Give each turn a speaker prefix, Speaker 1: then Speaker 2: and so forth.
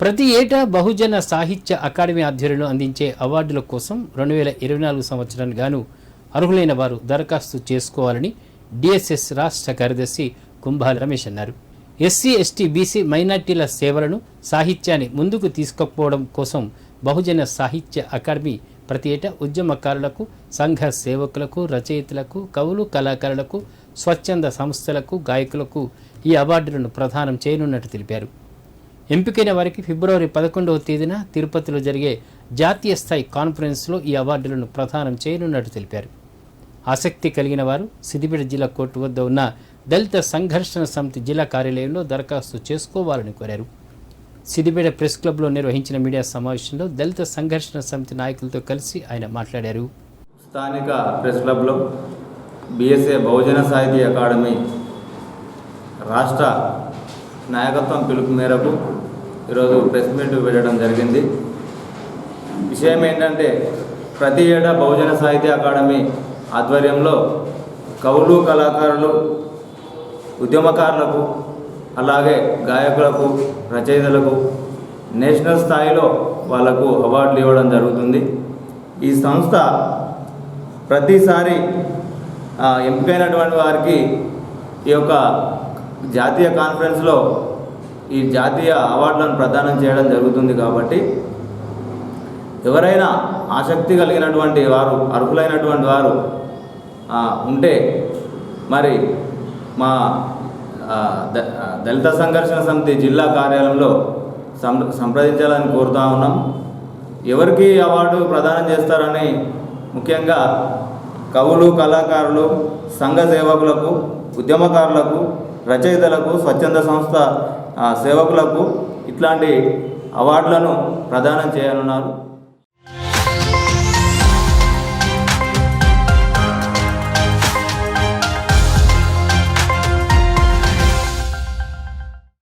Speaker 1: ప్రతి ఏటా బహుజన సాహిత్య అకాడమీ ఆధ్వర్యంలో అందించే అవార్డుల కోసం రెండు వేల ఇరవై నాలుగు సంవత్సరానికి గాను అర్హులైన వారు దరఖాస్తు చేసుకోవాలని డిఎస్ఎస్ రాష్ట్ర కార్యదర్శి కుంభాల రమేష్ అన్నారు. ఎస్సీ ఎస్టీ బీసీ మైనార్టీల సేవలను సాహిత్యాన్ని ముందుకు తీసుకుపోవడం కోసం బహుజన సాహిత్య అకాడమీ ప్రతి ఏటా ఉద్యమకారులకు సంఘ సేవకులకు రచయితలకు కవులు కళాకారులకు స్వచ్ఛంద సంస్థలకు గాయకులకు ఈ అవార్డులను ప్రదానం చేయనున్నట్టు తెలిపారు. ఎంపికైన వారికి ఫిబ్రవరి పదకొండవ తేదీన తిరుపతిలో జరిగే జాతీయ స్థాయి కాన్ఫరెన్స్లో ఈ అవార్డులను ప్రదానం చేయనున్నట్టు తెలిపారు. ఆసక్తి కలిగిన వారు సిద్దిపేట జిల్లా కోర్టు వద్ద ఉన్న దళిత సంఘర్షణ సమితి జిల్లా కార్యాలయంలో దరఖాస్తు చేసుకోవాలని కోరారు. సిద్దిపేట ప్రెస్ క్లబ్లో నిర్వహించిన మీడియా సమావేశంలో దళిత సంఘర్షణ సమితి నాయకులతో కలిసి ఆయన మాట్లాడారు.
Speaker 2: స్థానిక ప్రెస్ క్లబ్లో బీఎస్ఏ బహుజన సాహితీ అకాడమీ రాష్ట్ర నాయకత్వం పిలుపు మేరకు ఈరోజు ప్రెస్ మీట్ పెట్టడం జరిగింది. విషయం ఏంటంటే ప్రతి ఏటా బహుజన సాహిత్య అకాడమీ ఆధ్వర్యంలో కవులు కళాకారులు ఉద్యమకారులకు అలాగే గాయకులకు రచయితలకు నేషనల్ స్థాయిలో వాళ్ళకు అవార్డులు ఇవ్వడం జరుగుతుంది. ఈ సంస్థ ప్రతిసారి ఎంపికైనటువంటి వారికి ఈ యొక్క జాతీయ కాన్ఫరెన్స్లో ఈ జాతీయ అవార్డులను ప్రదానం చేయడం జరుగుతుంది కాబట్టి ఎవరైనా ఆసక్తి కలిగినటువంటి వారు అర్హులైనటువంటి వారు ఉంటే మరి మా ద- దళిత సంఘర్షణ సమితి జిల్లా కార్యాలయంలో సం సంప్రదించాలని కోరుతా ఉన్నాం. ఎవరికి అవార్డు ప్రదానం చేస్తారని ముఖ్యంగా కవులు కళాకారులు సంఘ సేవకులకు ఉద్యమకారులకు రచయితలకు స్వచ్ఛంద సంస్థ సేవకులకు ఇట్లాంటి అవార్డులను ప్రదానం చేయనున్నారు.